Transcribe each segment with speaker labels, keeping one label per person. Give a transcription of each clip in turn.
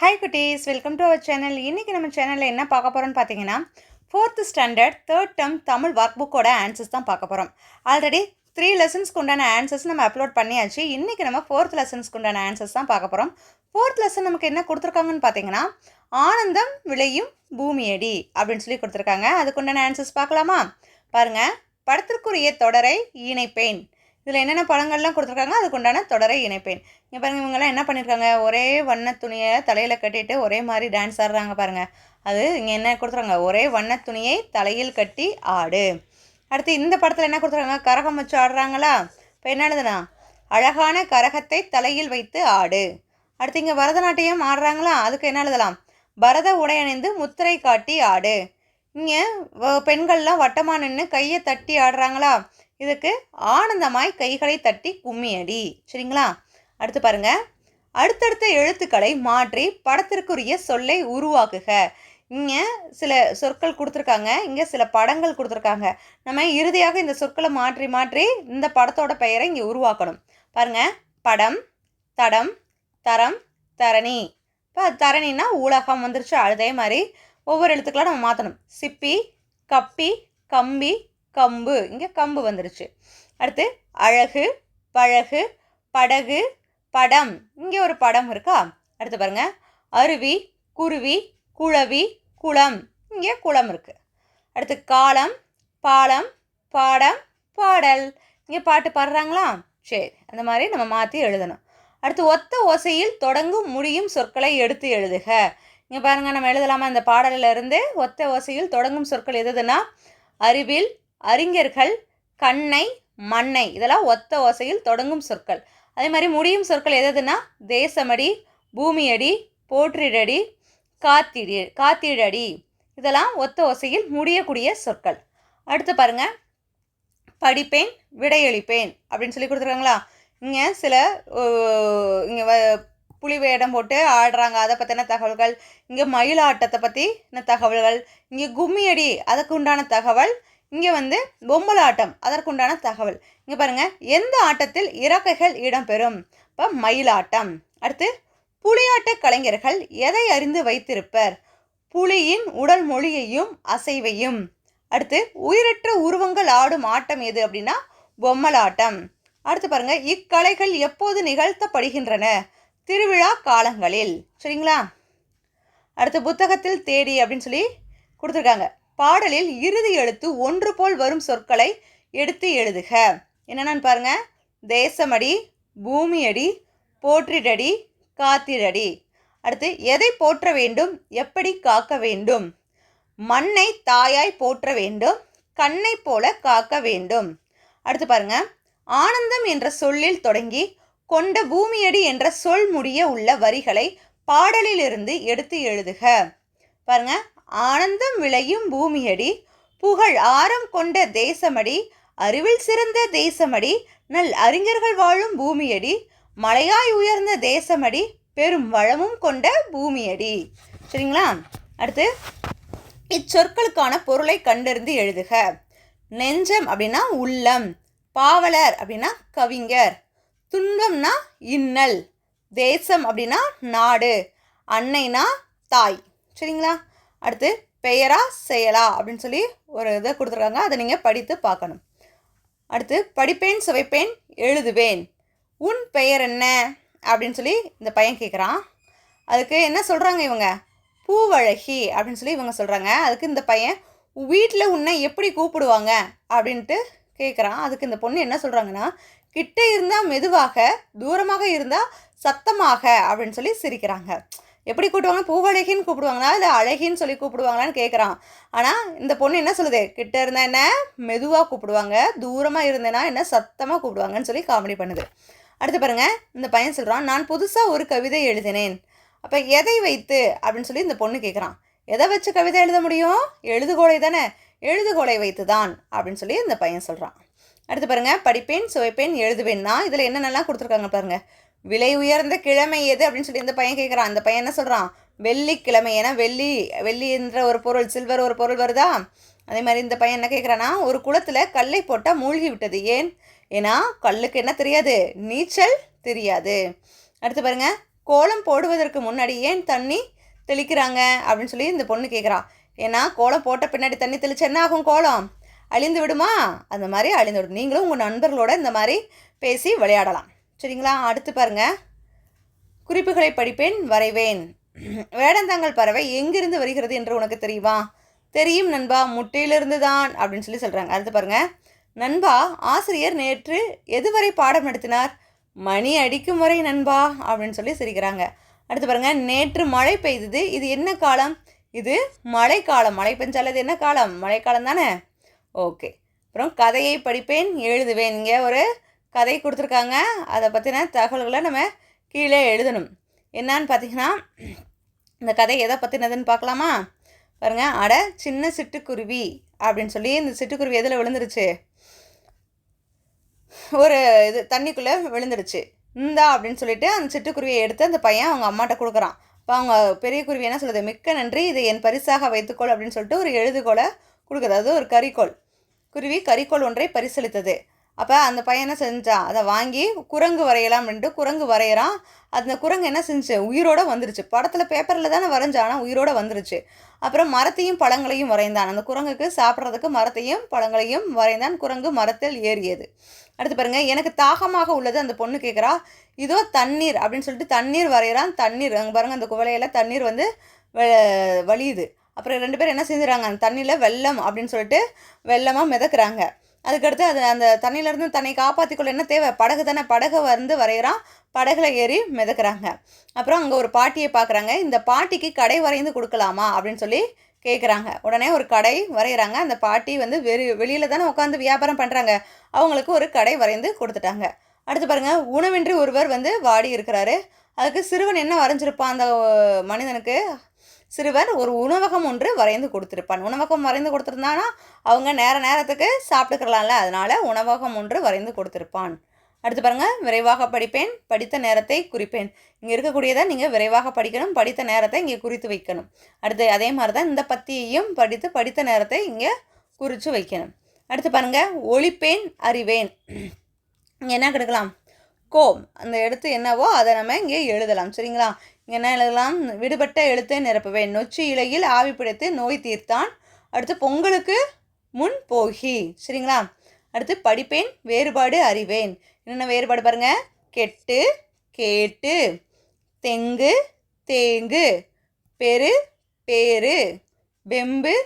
Speaker 1: Hi குட்டீஸ். Welcome to our channel இன்றைக்கி நம்ம சேனலில் என்ன பார்க்க போகிறோம்னு பார்த்தீங்கன்னா fourth standard third term Tamil work புக்கோட ஆன்சர்ஸ் தான் பார்க்க போகிறோம் ஆல்ரெடி த்ரீ லெசன்ஸ்க்கு உண்டான ஆன்சர்ஸ் நம்ம அப்லோட் பண்ணியாச்சு. இன்றைக்கி நம்ம ஃபோர்த் லெசன்ஸ்க்கு உண்டான ஆன்சர்ஸ் தான் பார்க்க போகிறோம் ஃபோர்த் லெசன் நமக்கு என்ன கொடுத்துருக்காங்கன்னு பார்த்தீங்கன்னா ஆனந்தம் விளையும் பூமியடி அப்படின்னு சொல்லி கொடுத்துருக்காங்க. அதுக்குண்டான ஆன்சர்ஸ் பார்க்கலாமா? பாருங்கள் படத்திற்குரிய தொடரை இணைப்பேன். இதில் என்னென்ன படங்கள்லாம் கொடுத்துருக்காங்க அதுக்கு உண்டான தொடரை இணைப்பேன். இங்கே பாருங்கள் இவங்கெல்லாம் என்ன பண்ணியிருக்காங்க? ஒரே வண்ண துணியை தலையில் கட்டிட்டு ஒரே மாதிரி டான்ஸ் ஆடுறாங்க பாருங்கள் அது இங்கே என்ன கொடுத்துருக்காங்க? ஒரே வண்ண துணியை தலையில் கட்டி ஆடு. அடுத்து இந்த படத்தில் என்ன கொடுத்துருக்காங்க? கரகம் வச்சு ஆடுறாங்களா? இப்போ என்ன எழுதுனா அழகான கரகத்தை தலையில் வைத்து ஆடு. அடுத்து இங்கே பரதநாட்டியம் ஆடுறாங்களா? அதுக்கு என்ன எழுதலாம்? பரத உடை அணிந்து முத்திரை காட்டி ஆடு. இங்கே பெண்கள்லாம் வட்டமாக நின்று கையை தட்டி ஆடுறாங்களா? இதுக்கு ஆனந்தமாய் கைகளை தட்டி கும்மியடி. சரிங்களா? அடுத்து பாருங்க. அடுத்தடுத்த எழுத்துக்களை மாற்றி படத்திற்குரிய சொல்லை உருவாக்குக. இங்கே சில சொற்கள் கொடுத்துருக்காங்க. இங்கே சில படங்கள் கொடுத்துருக்காங்க. நம்ம இறுதியாக இந்த சொற்களை மாற்றி மாற்றி இந்த படத்தோட பெயரை இங்கே உருவாக்கணும். பாருங்க. படம் தடம் தரம் தரணி. இப்போ தரணின்னா உலகம் வந்துருச்சு. அதே மாதிரி ஒவ்வொரு எழுத்துக்களாக நம்ம மாற்றணும் சிப்பி கப்பி கம்பி கம்பு. இங்கே கம்பு வந்துருச்சு. அடுத்து அழகு பழகு படகு படம். இங்கே ஒரு படம் இருக்கா? அடுத்து பாருங்க. அருவி குருவி குழவி குளம். இங்கே குளம் இருக்குது அடுத்து காலம் பாலம் பாடம் பாடல். இங்கே பாட்டு பாடுறாங்களா? சரி அந்த மாதிரி நம்ம மாற்றி எழுதணும். அடுத்து ஒத்த ஓசையில் தொடங்கும் முடியும் சொற்களை எடுத்து எழுதுக. இங்கே பாருங்கள் நம்ம எழுதலாமா? இந்த பாடலில் இருந்து ஒத்த ஓசையில் தொடங்கும் சொற்கள் எதுனா அறிவில் அறிஞர்கள் கண்ணை மண்ணை இதெல்லாம் ஒத்த ஓசையில் தொடங்கும் சொற்கள். அதே மாதிரி முடியும் சொற்கள் எதுனா தேசமடி பூமியடி போற்றிடடி காத்திடி காத்திடடி. இதெல்லாம் ஒத்த ஓசையில் முடியக்கூடிய சொற்கள். அடுத்து பாருங்க. படிப்பேன் விடையளிப்பேன் அப்படின்னு சொல்லி கொடுத்துருக்காங்களா? இங்கே சில இங்கே புலி வேடம் போட்டு ஆடுறாங்க. அதை பற்றின தகவல்கள். இங்கே மயிலாட்டத்தை பற்றி தகவல்கள்? இங்கே கும்மியடி அதுக்கு உண்டான தகவல். இங்கே வந்து பொம்மலாட்டம் அதற்குண்டான தகவல். இங்கே பாருங்கள் எந்த ஆட்டத்தில் இறக்கைகள் இடம்பெறும்? இப்போ மயிலாட்டம் அடுத்து புலியாட்ட கலைஞர்கள் எதை அறிந்து வைத்திருப்பர்? புலியின் உடல் மொழியையும் அசைவையும். அடுத்து உயிரற்ற உருவங்கள் ஆடும் ஆட்டம் எது அப்படின்னா பொம்மலாட்டம் அடுத்து பாருங்க. இக்கலைகள் எப்போது நிகழ்த்தப்படுகின்றன? திருவிழா காலங்களில். சரிங்களா? அடுத்து புத்தகத்தில் தேடி அப்படின்னு சொல்லி கொடுத்துருக்காங்க. பாடலில் இறுதி எழுத்து ஒன்று போல் வரும் சொற்களை எடுத்து எழுதுக. என்னென்னு பாருங்க. தேசமடி பூமியடி போற்றிடடி காத்திரடி. அடுத்து எதை போற்ற வேண்டும்? எப்படி காக்க வேண்டும்? மண்ணை தாயாய் போற்ற வேண்டும் கண்ணை போல காக்க வேண்டும். அடுத்து பாருங்க. ஆனந்தம் என்ற சொல்லில் தொடங்கி கொண்ட பூமியடி என்ற சொல் முடிய உள்ள வரிகளை பாடலிலிருந்து எடுத்து எழுதுக. பாருங்க. ஆனந்தம் விளையும் பூமியடி புகழ் ஆரம் கொண்ட தேசமடி அறிவில் சிறந்த தேசமடி நல் அறிஞர்கள் வாழும் பூமியடி மலையாய் உயர்ந்த தேசமடி பெரும் வளமும் கொண்ட பூமியடி. சரிங்களா? அடுத்து இச்சொற்களுக்கான பொருளை கண்டறிந்து எழுதுக. நெஞ்சம் அப்படின்னா உள்ளம் பாவலர் அப்படின்னா கவிஞர் துன்பம்னா இன்னல் தேசம் அப்படின்னா நாடு அன்னைனா தாய். சரிங்களா? அடுத்து பெயரா செயலா அப்படின்னு சொல்லி ஒரு இதை கொடுத்துருக்காங்க. அதை நீங்கள் படித்து பார்க்கணும். அடுத்து படிப்பேன் சுவைப்பேன் எழுதுவேன். உன் பெயர் என்ன? அப்படின்னு சொல்லி இந்த பையன் கேட்குறான். அதுக்கு என்ன சொல்கிறாங்க இவங்க? பூவழகி அப்படின்னு சொல்லி இவங்க சொல்கிறாங்க அதுக்கு இந்த பையன் வீட்டில் உன்னை எப்படி கூப்பிடுவாங்க? அப்படின்ட்டு கேட்குறான். அதுக்கு இந்த பொண்ணு என்ன சொல்கிறாங்கன்னா கிட்ட இருந்தால் மெதுவாக தூரமாக இருந்தால் சத்தமாக அப்படின்னு சொல்லி சிரிக்கிறாங்க. எப்படி கூப்பிடுவாங்க? பூவழகின்னு கூப்பிடுவாங்களா? இல்லை அழகின்னு சொல்லி கூப்பிடுவாங்களான்னு கேட்குறான் ஆனால் இந்த பொண்ணு என்ன சொல்லுது? கிட்ட இருந்தால் என்ன? மெதுவாக கூப்பிடுவாங்க. தூரமாக இருந்தேன்னா என்ன? சத்தமாக கூப்பிடுவாங்கன்னு சொல்லி காமெடி பண்ணுது. அடுத்து பாருங்க. இந்த பையன் சொல்கிறான் நான் புதுசாக ஒரு கவிதை எழுதினேன். அப்போ எதை வைத்து? அப்படின்னு சொல்லி இந்த பொண்ணு கேட்குறான் எதை வச்சு கவிதை எழுத முடியும்? எழுதுகோலை தானே. எழுதுகோலை வைத்து தான் அப்படின்னு சொல்லி இந்த பையன் சொல்கிறான் அடுத்து பாருங்க. படிப்பேன் சுவைப்பேன் எழுதுவேன்னா இதில் என்னென்னலாம் கொடுத்துருக்காங்க பாருங்கள் விலை உயர்ந்த கிழமை எது அப்படின்னு சொல்லி இந்த பையன் கேட்குறான் அந்த பையன் என்ன சொல்கிறான் வெள்ளிக்கிழமை ஏன்னா வெள்ளி வெள்ளின்ற ஒரு பொருள் சில்வர் ஒரு பொருள் வருதா? அதே மாதிரி இந்த பையன் என்ன கேட்குறான்னா ஒரு குளத்தில் கல்லை போட்டால் மூழ்கி விட்டது. ஏன்? ஏன்னா கல்லுக்கு என்ன தெரியாது? நீச்சல் தெரியாது. அடுத்து பாருங்க. கோலம் போடுவதற்கு முன்னாடி ஏன் தண்ணி தெளிக்கிறாங்க? அப்படின்னு சொல்லி இந்த பொண்ணு கேட்குறா ஏன்னா கோலம் போட்ட பின்னாடி தண்ணி தெளிச்சு என்ன ஆகும் கோலம்? அழிந்து விடுமா? அந்த மாதிரி அழிந்து விடும். நீங்களும் உங்கள் நண்பர்களோட இந்த மாதிரி பேசி விளையாடலாம். சரிங்களா? அடுத்து பாருங்க. குறிப்புகளை படிப்பேன் வரைவேன். வேடந்தாங்கல் பறவை எங்கிருந்து வருகிறது என்று உனக்கு தெரியுமா? தெரியும் நண்பா. முட்டையிலிருந்து தான் அப்படின்னு சொல்லி சொல்கிறாங்க அடுத்து பாருங்க. நண்பா ஆசிரியர் நேற்று எதுவரை பாடம் நடத்தினார்? மணி அடிக்கும் வரை நண்பா அப்படின்னு சொல்லி சிரிக்கிறாங்க. அடுத்து பாருங்க. நேற்று மழை பெய்தது. இது என்ன காலம்? இது மழைக்காலம். மழை பெஞ்சால் இது என்ன காலம்? மழைக்காலம் தானே ஓகே. அப்புறம் கதையை படிப்பேன் எழுதுவேன். இங்கே ஒரு கதை கொடுத்துருக்காங்க. அதை பற்றின தகவல்களை நம்ம கீழே எழுதணும். என்னான்னு பார்த்தீங்கன்னா இந்த கதை எதை பற்றினதுன்னு பார்க்கலாமா பாருங்க. அட சின்ன சிட்டுக்குருவி அப்படின்னு சொல்லி இந்த சிட்டுக்குருவி எதில் விழுந்துருச்சு? ஒரு இது தண்ணிக்குள்ளே விழுந்துடுச்சு. இந்தா அப்படின்னு சொல்லிட்டு அந்த சிட்டுக்குருவியை எடுத்து அந்த பையன் அவங்க அம்மாட்ட கொடுக்குறான். இப்போ அவங்க பெரிய குருவி என்ன சொல்லுது? மிக்க நன்றி. இதை என் பரிசாக வைத்துக்கொள் அப்படின்னு சொல்லிட்டு ஒரு எழுதுகோலை கொடுக்குது. அது ஒரு கரிக்கோள் குருவி கரிக்கோள் ஒன்றை பரிசளித்தது. அப்போ அந்த பையனை செஞ்சான் அதை வாங்கி குரங்கு வரையலாம் குரங்கு வரைகிறான் அந்த குரங்கு என்ன செஞ்சு? உயிரோட வந்துருச்சு. படத்தில் பேப்பரில் தானே வரைஞ்சான் ஆனால் உயிரோட வந்துருச்சு. அப்புறம் மரத்தையும் பழங்களையும் வரைந்தான். அந்த குரங்குக்கு சாப்பிட்றதுக்கு மரத்தையும் பழங்களையும் வரைந்தான். குரங்கு மரத்தில் ஏறியது. அடுத்து பாருங்கள் எனக்கு தாகமாக உள்ளது. அந்த பொண்ணு கேட்குறா இதோ தண்ணீர் அப்படின்னு சொல்லிட்டு தண்ணீர் வரைகிறான் தண்ணீர் அங்கே பாருங்கள் அந்த குவலையில் தண்ணீர் வந்து வ- வழியுது. அப்புறம் ரெண்டு பேரும் என்ன செஞ்சுறாங்க? அந்த தண்ணியில் வெள்ளம் அப்படின்னு சொல்லிட்டு வெள்ளமாக மிதக்குறாங்க. அதுக்கடுத்து அது அந்த தண்ணியிலேருந்து தன்னை காப்பாற்றிக்கொள்ள என்ன தேவை? படகு தானே. படகை வந்து வரைகிறான். படகுல ஏறி மிதக்குறாங்க. அப்புறம் அங்கே ஒரு பாட்டியை பார்க்குறாங்க இந்த பாட்டிக்கு கடை வரைந்து கொடுக்கலாமா? அப்படின்னு சொல்லி கேட்குறாங்க உடனே ஒரு கடை வரைகிறாங்க. அந்த பாட்டி வந்து வெறி வெளியில் தானே உட்காந்து வியாபாரம் பண்ணுறாங்க அவங்களுக்கு ஒரு கடை வரைந்து கொடுத்துட்டாங்க. அடுத்து பாருங்கள் உணவின்றி ஒருவர் வந்து வாடி இருக்கிறாரு அதுக்கு சிறுவன் என்ன வரைஞ்சிருப்பான் அந்த மனிதனுக்கு? சிறுவர் ஒரு உணவகம் ஒன்று வரைந்து கொடுத்துருப்பான். உணவகம் வரைந்து கொடுத்துருந்தானா? அவங்க நேர நேரத்துக்கு சாப்பிட்டுக்கலாம்ல அதனால உணவகம் ஒன்று வரைந்து கொடுத்துருப்பான். அடுத்து பாருங்கள் விரைவாக படிப்பேன் படித்த நேரத்தை குறிப்பேன். இங்கே இருக்கக்கூடியதை நீங்கள் விரைவாக படிக்கணும் படித்த நேரத்தை இங்கே குறித்து வைக்கணும். அடுத்து அதே மாதிரி தான் இந்த பத்தியையும் படித்து படித்த நேரத்தை இங்கே குறித்து வைக்கணும். அடுத்து பாருங்க ஒழிப்பேன் அறிவேன். இங்கே என்ன கெடுக்கலாம்? கோம். அந்த எடுத்து என்னவோ அதை நம்ம இங்கே எழுதலாம். சரிங்களா? இங்கே என்ன எழுதலாம் விடுபட்ட எழுத்தை நிரப்புவேன். நொச்சி இலையில் ஆவி பிடித்து நோய் தீர்த்தான். அடுத்து பொங்கலுக்கு முன் போகி. சரிங்களா? அடுத்து படிப்பேன் வேறுபாடு அறிவேன். என்னென்ன வேறுபாடு பாருங்க? கெட்டு கேட்டு தெங்கு தேங்கு பெரு பேரு வெம்பு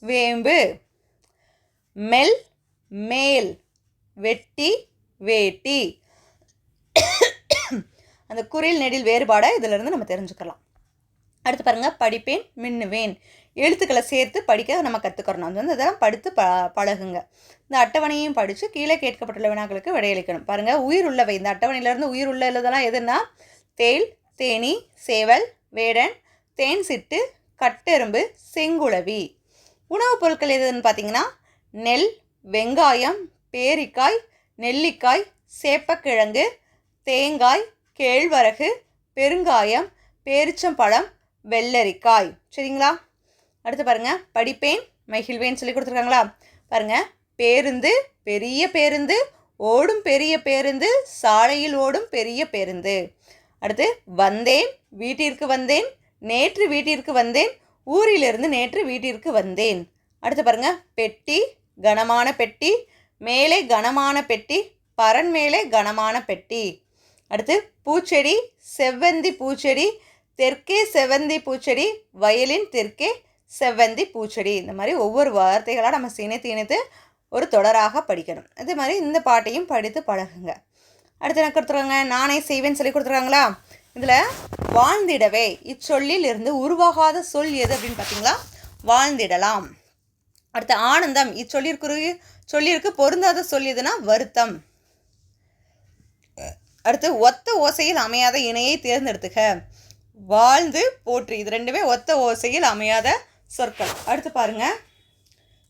Speaker 1: வேம்பு மெல் மேல் வெட்டி வேட்டி. அந்த குரில் நெடில் வேறுபாடை இதிலிருந்து நம்ம தெரிஞ்சுக்கலாம். அடுத்து பாருங்கள் படிப்பேன் மின்னுவேன். எழுத்துக்களை சேர்த்து படிக்க நம்ம கற்றுக்கிறோம் அது வந்து இதெல்லாம் படித்து ப பழகுங்க. இந்த அட்டவணையும் படித்து கீழே கேட்கப்பட்டுள்ள வினாக்களுக்கு விடையளிக்கணும். பாருங்கள் உயிர் உள்ளவை இந்த அட்டவணையிலேருந்து உயிர் உள்ள எழுதலாம் எதுன்னா தேல் தேனி சேவல் வேடன் தேன் சிட்டு கட்டெரும்பு செங்குளவி. உணவுப் பொருட்கள் எதுன்னு பார்த்தீங்கன்னா நெல் வெங்காயம் பேரிக்காய் நெல்லிக்காய் சேப்பக்கிழங்கு தேங்காய் கேழ்வரகு பெருங்காயம் பேரிச்சம்பழம் வெள்ளரிக்காய். சரிங்களா? அடுத்து பாருங்கள் படிப்பேன் மகிழ்வேன் சொல்லி கொடுத்துருக்காங்களா? பாருங்கள் பேருந்து பெரிய பேருந்து ஓடும் பெரிய பேருந்து சாலையில் ஓடும் பெரிய பேருந்து. அடுத்து வந்தேன் வீட்டிற்கு வந்தேன் நேற்று வீட்டிற்கு வந்தேன் ஊரிலிருந்து நேற்று வீட்டிற்கு வந்தேன். அடுத்து பாருங்க. பெட்டி கனமான பெட்டி மேலே கனமான பெட்டி பரன் மேலே கனமான பெட்டி. அடுத்து பூச்செடி செவ்வந்தி பூச்செடி தெற்கே செவ்வந்தி பூச்செடி வயலின் தெற்கே செவ்வந்தி பூச்செடி. இந்த மாதிரி ஒவ்வொரு வார்த்தைகளாக நம்ம இணைத்து இணைத்து ஒரு தொடராக படிக்கணும். அதே மாதிரி இந்த பாட்டையும் படித்து பழகுங்க. அடுத்து என்ன கொடுத்துருக்காங்க? நானே செய்வேன்னு சொல்லி கொடுத்துருக்காங்களா? இதில் வாழ்ந்திடவே இச்சொல்லில் இருந்து உருவாகாத சொல் எது அப்படின்னு பார்த்தீங்களா? வாழ்ந்திடலாம். அடுத்து ஆனந்தம் இச்சொல்லிற்கு சொல்லியிருக்கு பொருந்தாத சொல் எதுனா வருத்தம். அடுத்து ஒத்த ஓசையில் அமையாத இணையை தேர்ந்தெடுத்துக. வாழ்ந்து போற்றி. இது ரெண்டுமே ஒத்த ஓசையில் அமையாத சொற்கள். அடுத்து பாருங்க.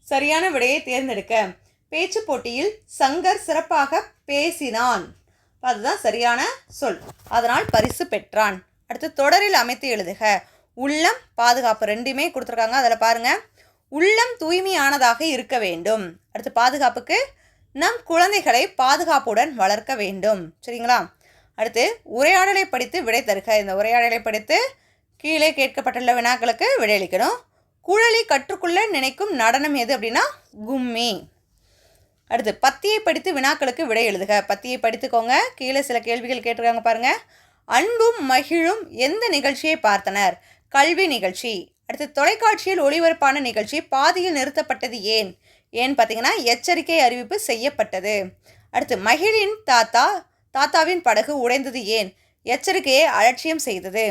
Speaker 1: சரியான விடையை தேர்ந்தெடுக்க. பேச்சு போட்டியில் சங்கர் சிறப்பாக பேசினான். அதுதான் சரியான சொல். அதனால் பரிசு பெற்றான். அடுத்து தொடரில் அமைத்து எழுதுக. உள்ளம் பாதுகாப்பு ரெண்டுமே கொடுத்துருக்காங்க. அதில் பாருங்க. உள்ளம் தூய்மையானதாக இருக்க வேண்டும். அடுத்து பாதுகாப்புக்கு நம் குழந்தைகளை பாதுகாப்புடன் வளர்க்க வேண்டும். சரிங்களா? அடுத்து உரையாடலை படித்து விடை தருக. இந்த உரையாடலை படித்து கீழே கேட்கப்பட்டுள்ள வினாக்களுக்கு விடையளிக்கணும் குழலி கற்றுக்கொள்ள நினைக்கும் நடனம் எது அப்படின்னா கும்மி. அடுத்து பத்தியை படித்து வினாக்களுக்கு விடை எழுதுக. பத்தியை படித்துக்கோங்க. கீழே சில கேள்விகள் கேட்டிருக்காங்க பாருங்க. அன்பும் மகிழும் எந்த நிகழ்ச்சியை பார்த்தனர்? கல்வி நிகழ்ச்சி. அடுத்து தொலைக்காட்சியில் ஒளிபரப்பான நிகழ்ச்சி. பாதியில் நிறுத்தப்பட்டது ஏன்? ஏன் பார்த்தீங்கன்னா எச்சரிக்கை அறிவிப்பு செய்யப்பட்டது. அடுத்து மகிழின் தாத்தா தாத்தாவின் படகு உடைந்தது ஏன்? எச்சரிக்கையை அலட்சியம் செய்தது.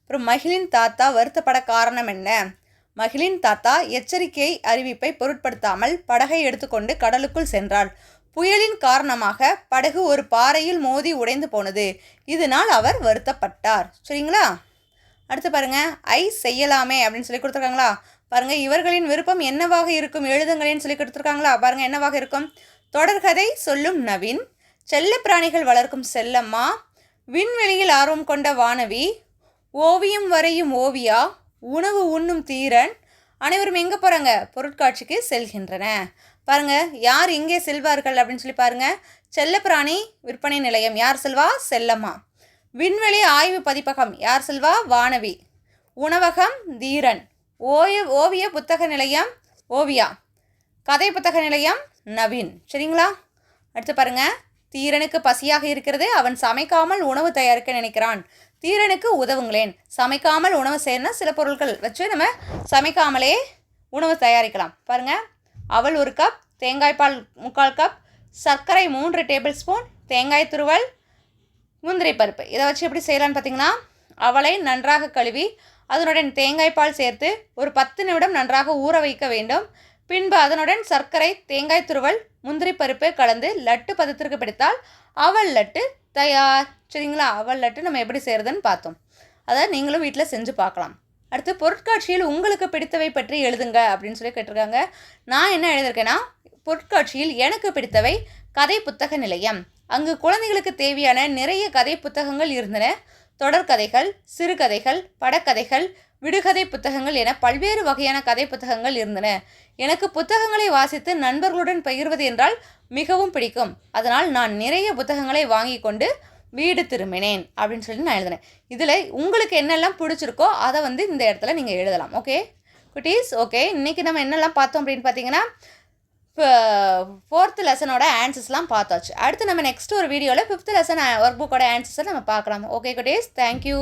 Speaker 1: அப்புறம் மகிழின் தாத்தா வருத்தப்பட காரணம் என்ன? மகிழின் தாத்தா எச்சரிக்கை அறிவிப்பை பொருட்படுத்தாமல் படகை எடுத்துக்கொண்டு கடலுக்குள் சென்றாள். புயலின் காரணமாக படகு ஒரு பாறையில் மோதி உடைந்து போனது. இதனால் அவர் வருத்தப்பட்டார். சரிங்களா? அடுத்து பாருங்க ஐ செய்யலாமே அப்படின்னு சொல்லி கொடுத்துருக்காங்களா? பாருங்க இவர்களின் விருப்பம் என்னவாக இருக்கும்? எழுதுங்களேன்னு சொல்லி கொடுத்துருக்காங்களா? பாருங்க என்னவாக இருக்கும்? தொடர்கதை சொல்லும் நவீன் செல்ல பிராணிகள் வளர்க்கும் செல்லம்மா விண்வெளியில் ஆர்வம் கொண்ட வானவி ஓவியம் வரையும் ஓவியா உணவு உண்ணும் தீரன் அனைவரும் எங்கே போகிறாங்க பொருட்காட்சிக்கு செல்கின்றன. பாருங்க யார் எங்கே செல்வார்கள் அப்படின்னு சொல்லி பாருங்க. செல்லப்பிராணி விற்பனை நிலையம். யார் செல்வா? செல்லம்மா. விண்வெளி ஆய்வு பதிப்பகம். யார் செல்வா? வானவி. உணவகம் தீரன். ஓய ஓவிய புத்தக நிலையம் ஓவியா. கதை புத்தக நிலையம் நவீன். சரிங்களா? அடுத்து பாருங்க. தீரனுக்கு பசியாக இருக்கிறது அவன் சமைக்காமல் உணவு தயாரிக்க நினைக்கிறான். தீரனுக்கு உதவுங்களேன். சமைக்காமல் உணவு செய்யணும் சில பொருட்கள் வச்சு நம்ம சமைக்காமலே உணவு தயாரிக்கலாம். பாருங்க. அவள் ஒரு கப் தேங்காய் பால் முக்கால் கப் சர்க்கரை மூன்று டேபிள் ஸ்பூன் தேங்காய் துருவல் முந்திரி பருப்பு. இதை வச்சு எப்படி செய்யலான்னு பார்த்தீங்கன்னா அவளை நன்றாக கழுவி அதனுடன் தேங்காய் பால் சேர்த்து ஒரு பத்து நிமிடம் நன்றாக ஊற வைக்க வேண்டும். பின்பு அதனுடன் சர்க்கரை தேங்காய் துருவல் முந்திரி பருப்பு கலந்து லட்டு பதத்திற்கு பிடித்தால் அவல் லட்டு தயார். சரிங்களா? அவல் லட்டு நம்ம எப்படி செய்கிறதுன்னு பார்த்தோம். அதை நீங்களும் வீட்டில் செஞ்சு பார்க்கலாம். அடுத்து பொருட்காட்சியில் உங்களுக்கு பிடித்தவை பற்றி எழுதுங்க அப்படின்னு சொல்லி கேட்டிருக்காங்க. நான் என்ன எழுதியிருக்கேன்னா பொருட்காட்சியில் எனக்கு பிடித்தவை கதை புத்தக நிலையம். அங்கு குழந்தைகளுக்கு தேவையான நிறைய கதை புத்தகங்கள் இருந்தன. தொடர்கதைகள் சிறுகதைகள் படக்கதைகள் விடுகதை புத்தகங்கள் என பல்வேறு வகையான கதை புத்தகங்கள் இருந்தன. எனக்கு புத்தகங்களை வாசித்து நண்பர்களுடன் பகிர்வது என்றால் மிகவும் பிடிக்கும். அதனால் நான் நிறைய புத்தகங்களை வாங்கி கொண்டு வீடு திரும்பினேன் அப்படின்னு சொல்லி நான் எழுதினேன். இதில் உங்களுக்கு என்னெல்லாம் பிடிச்சிருக்கோ அதை வந்து இந்த இடத்துல நீங்கள் எழுதலாம். ஓகே? குட்டீஸ் ஓகே. இன்றைக்கி நம்ம என்னெல்லாம் பார்த்தோம் அப்படின்னு பார்த்தீங்கன்னா இப்போ ஃபோர்த்து லெசனோட ஆன்சர்ஸ்லாம் பார்த்தாச்சு. அடுத்து நம்ம நெக்ஸ்ட் ஒரு வீடியோவில் ஃபிஃப்த் லெசன் ஒர்க் புக்கோட ஆன்சர்ஸை நம்ம பார்க்கலாம். ஓகே குட்டீஸ் தேங்க்யூ